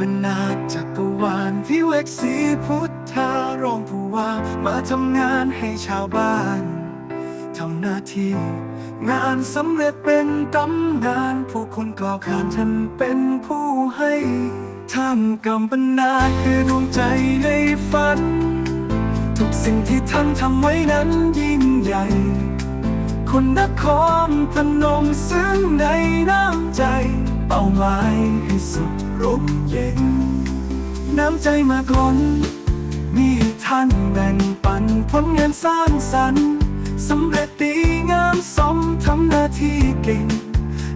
ปนาจักรวาลวิเวกสีพุทธารองผู้ว่ามาทำงานให้ชาวบ้านทำหน้าที่งานสำเร็จเป็นตำนานผู้คนกล่าวขานท่านเป็นผู้ให้ท่ามกำปนาคือดวงใจในฝัน ทุกสิ่งที่ท่านทำไว้นั้นยิ่งใหญ่คนนครพนมซึ้งในน้ำใจ เป้าหมายให้สุด ร่มเย็น น้ำใจมากล้นมีท่านแบ่งปันผลงานสร้างสรรค์สำเร็จดีงามสมทำหน้าที่เก่ง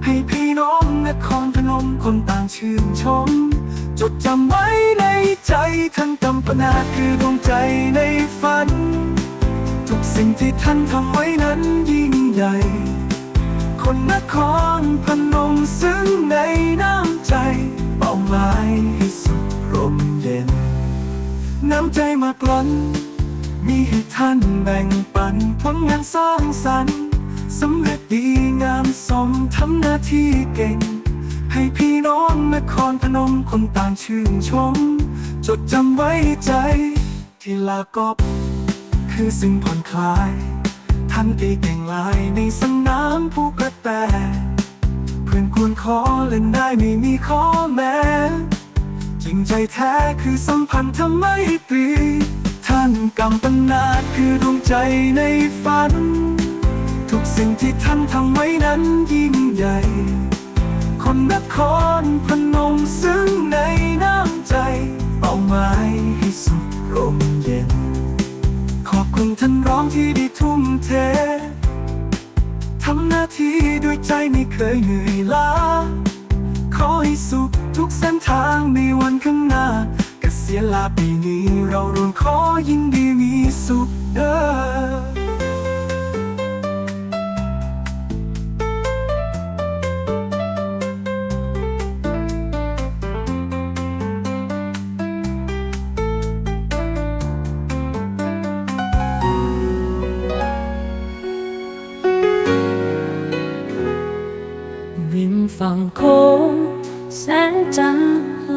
ให้พี่น้องนครพนมคนต่างชื่นชม จดจำไว้ในใจท่านกำปนาคือดวงใจในฝัน ทุกสิ่งที่ท่านทำไว้นั้นยิ่งใหญ่ คนนครพนมซึ้งในน้ำใจ เป้ให้สุดร่มเย็น น้ำใจมากล้น มีให้ท่านแบ่งปันผลงานสร้างสรรค์สำเร็จดีงามสมทำหน้าที่เก่ง ให้พี่น้องนครพนมคนต่างชื่นชม จดจำไว้ใจ ที่ลากบคือสิ่งผ่อนคลาย ท่านตีเก่งลายในสนามผู้กระแต พื่อนควรขอเล่นได้ไม่มีข้อแม้จริงใจแท้คือสัมพันธ์ทำไมตรี ท่านกำปนาถคือดวงใจในฝัน ทุกสิ่งที่ท่านทำไว้นั้นยิ่งใหญ่ คนนครพนมซึ้งในน้ำใจ เป้าหมายให้สุดร่มเย็น ขอบคุณท่านร้องที่ได้ทุ่มเทาทีด้วยใจไม่เคยเหนื่อยล้า ขอให้สุขทุกเส้นทางในวันข้างหน้า กเกษียณลาปีนี้เรารวมขอยินดีมีสุขเด้อ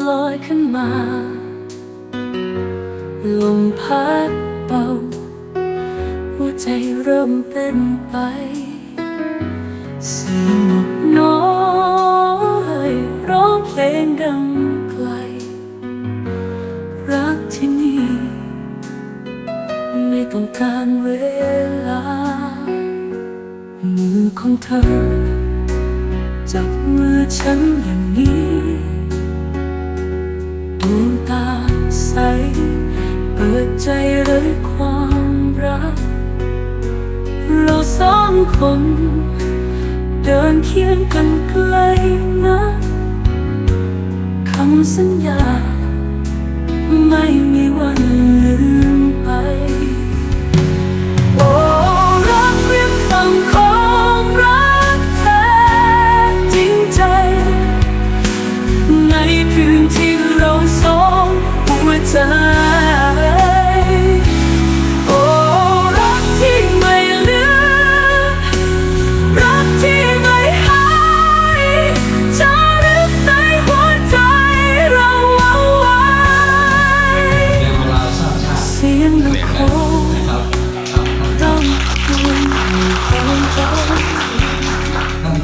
ลอยขึ้นมา ลมพัดเบาหัวใจเริ่มเต้นไปเสียงนกน้อยร้องเพลงดังไกล รักที่นี่ ไม่ต้องการเวลา มือของเธอ จับมือฉันอย่างนี้ ดวงตาใส เปิดใจเลยความรัก เราสองคน เดินเคียงกันไกลนะคำสัญญา ไม่มีวันลืม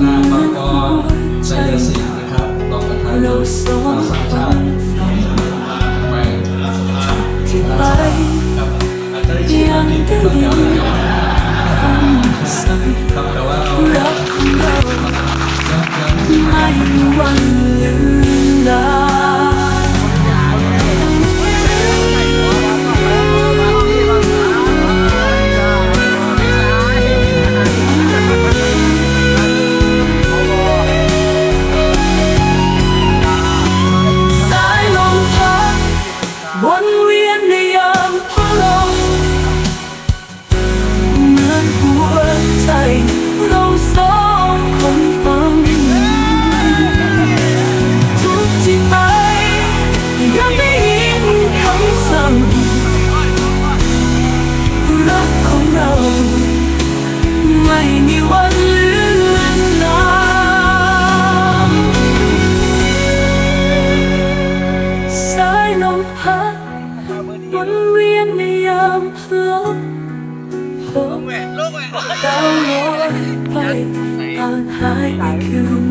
นายมังกรชัยศิลป์นะครับรองประธานเราสาชาติไปที่ไปรับอาจจะได้ชิมยังนิดได้เดียวยิน ดาวลอยไปผ่านหายไปคืนวัน